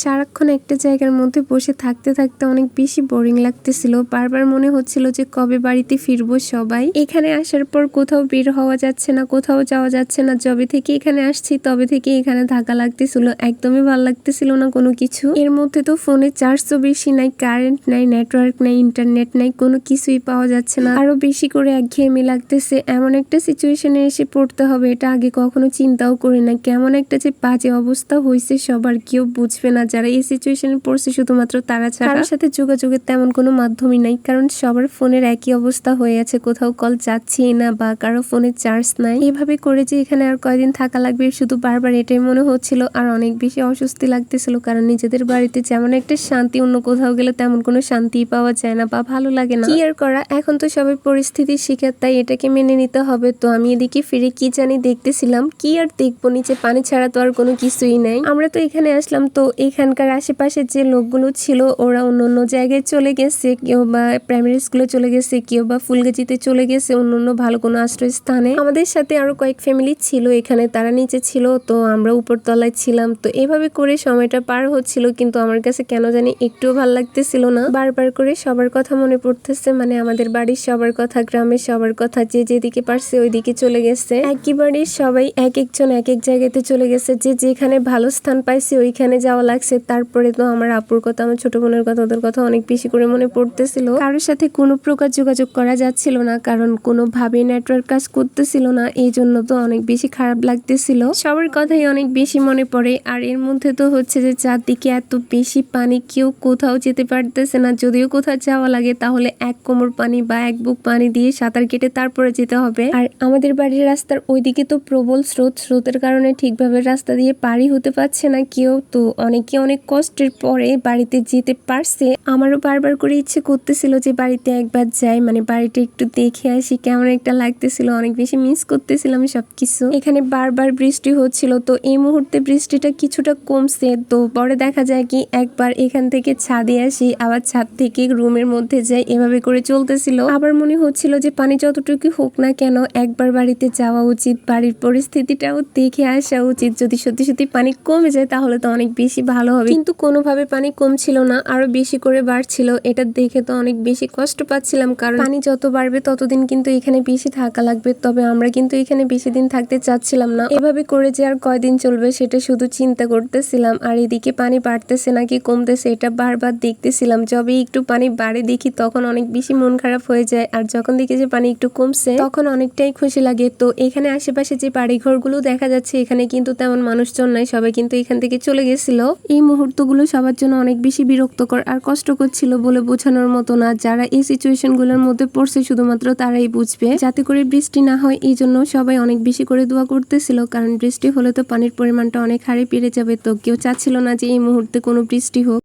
সারাক্ষণ একটা জায়গার মধ্যে বসে থাকতে থাকতে অনেক বেশি বোরিং লাগতেছিল। বারবার মনে হচ্ছিল যে কবে বাড়িতে ফিরবো সবাই। এখানে আসার পর কোথাও বের হওয়া যাচ্ছে না, কোথাও যাওয়া যাচ্ছে না। যবে থেকে এখানে আসছি, তবে থেকে এখানে থাকা লাগতেছিল। একদমই ভালো লাগতেছিল না কোনো কিছু। এর মধ্যে তো ফোনে চার্জ তো বেশি নাই কারেন্ট নাই নেটওয়ার্ক নাই ইন্টারনেট নাই, কোনো কিছুই পাওয়া যাচ্ছে না। আরও বেশি করে একঘেয়েমি লাগতেছে। এমন একটা সিচুয়েশনে এসে পড়তে হবে, এটা আগে কখনো চিন্তাও করি না কেমন একটা যে বাজে অবস্থা হয়েছে সবার, কেউ বুঝবে না যারা এই সিচুয়েশনে পড়ছে শুধুমাত্র তারা ছাড়া সাথে যোগাযোগের তেমন কোনো মাধ্যমই নাই কারণ সবার ফোনের একই অবস্থা হয়ে আছে কোথাও কল যাচ্ছে না বা কারও ফোনে চার্জ নাই। এভাবে করে যে এখানে আর কয়দিন থাকা লাগবে শুধু বারবার এটাই মনে হচ্ছিল আর অনেক বেশি অস্বস্তি লাগতেছিল কারণ নিজেদের বাড়িতে যেমন একটা শান্তি অন্য কোথাও গেলে তেমন কোনো শান্তি পাওয়া যায় না বা ভালো লাগে না। কি আর করা এখন তো সবাই পরিস্থিতি শিকার তাই এটাকে মেনে নিতে হবে। তো আমি এদিকে ফিরে কি জানি দেখতেছিলাম কি আর দেখব নিচে পানি ছাড়া তো আর কোনো কিছুই নাই। আমরা তো এখানে আসলাম তো এখানকার আশেপাশে যে লোকগুলো ছিল, ওরা অন্য অন্য জায়গায় চলে গেছে, কেউ বা প্রাইমারি স্কুলে চলে গেছে, কেউ বা ফুলগাজিতে চলে গেছে অন্য অন্য ভালো কোনো আশ্রয়স্থানে। আমাদের সাথে আরও কয়েক ফ্যামিলি ছিল, এখানে তারা নিচে ছিল, তো আমরা উপরতলায় ছিলাম। তো এভাবে করে সময়টা পার হচ্ছিল, কিন্তু আমার কাছে কেন জানি একটুও ভালো লাগতেছিল না। বারবার করে সবার কথা মনে পড়তেছে মানে আমাদের বাড়ির সবার কথা, গ্রামের সবার কথা, যে যেদিকে পারছে ওইদিকে চলে গেছে। একই বাড়ির সবাই এক একজন এক এক জায়গাতে চলে গেছে, যে যেখানে ভালো স্থান পাইছে ওইখানে যাওয়া তারপরে তো আমার আপুর কথা, আমার ছোট বোনের কথা, ওদের কথা অনেক বেশি করে মনে পড়তেছিল। কারোর সাথে কোনো প্রকার যোগাযোগ করা যাচ্ছিল না, কারণ কোনোভাবে নেটওয়ার্ক কাজ করতেছিল না এই জন্য তো অনেক বেশি খারাপ লাগতেছিল। সবার কথাই অনেক বেশি মনে পড়ে, আর এর মধ্যে তো হচ্ছে যে চারদিকে এত বেশি পানি, কেউ কোথাও যেতে পারতেছে না। যদিও কোথাও যাওয়া লাগে, তাহলে এক কোমর পানি বা এক বুক পানি দিয়ে সাঁতার কেটে তারপরে যেতে হবে। আর আমাদের বাড়ির রাস্তার ওইদিকে তো প্রবল স্রোত, স্রোতের কারণে ঠিকভাবে রাস্তা দিয়ে পারি হতে পারছে না কেউ, তো অনেকে অনেক কষ্টের পরে বাড়িতে যেতে পারছে, আমারও বারবার করে ইচ্ছে করতেছিল যে বাড়িতে একবার যাই মানে বাড়িটা একটু দেখে আসি, কেমন একটা লাগতেছিল, অনেক বেশি মিস করতেছিলাম সবকিছু। এখানে বারবার বৃষ্টি হচ্ছিল, তো এই মুহূর্তে বৃষ্টিটা কিছুটা কমছে, তো পরে দেখা যায় কি একবার এখান থেকে ছাদে আসি, আবার ছাদ থেকে রুমের মধ্যে যাই, এভাবে করে চলতেছিল। আবার মনে হচ্ছিল যে পানি যতটুকু হোক না কেন, একবার বাড়িতে যাওয়া উচিত, বাড়ির পরিস্থিতিটাও দেখে আসা উচিত। যদি সত্যি সত্যি পানি কমে যায়, তাহলে তো অনেক বেশি ভালো হবে। কিন্তু কোনোভাবে পানি কমছিল না, আরও বেশি করে বাড়ছিল। এটা দেখে তো অনেক বেশি কষ্ট পাচ্ছিলাম, কারণ পানি যত বাড়বে ততদিন কিন্তু এখানে বেশি থাকা লাগবে। তবে আমরা কিন্তু এখানে বেশি দিন থাকতে চাচ্ছিলাম না। এভাবে করে যে আর কয়দিন চলবে সেটা শুধু চিন্তা করতেছিলাম, আর এদিকে পানি বাড়তেছে নাকি কমতেছে এটা বারবার দেখতেছিলাম। যবে একটু পানি বাড়ে দেখি তখন অনেক বেশি মন খারাপ হয়ে যায়, আর যখন দেখি যে পানি একটু কমছে তখন অনেকটাই খুশি লাগে। তো এখানে আশেপাশে যে বাড়ি ঘরগুলো দেখা যাচ্ছে, এখানে কিন্তু তেমন মানুষজন নাই, সবাই কিন্তু এখান থেকে চলে গেছিল। এই মুহূর্তগুলো সবার জন্য অনেক বেশি বিরক্তকর আর কষ্টকর ছিল বলে বোঝানোর মতো না। যারা এই সিচুয়েশনগুলোর মধ্যে পড়ছে শুধুমাত্র তারাই বুঝবে। যাতে করে বৃষ্টি না হয়, এই জন্য সবাই অনেক বেশি করে দোয়া করতেছিল, কারণ বৃষ্টি হলে তো পানির পরিমাণটা অনেক হারে পেরে যাবে। তো কেউ চাচ্ছিল না যে এই মুহূর্তে কোনো বৃষ্টি হোক।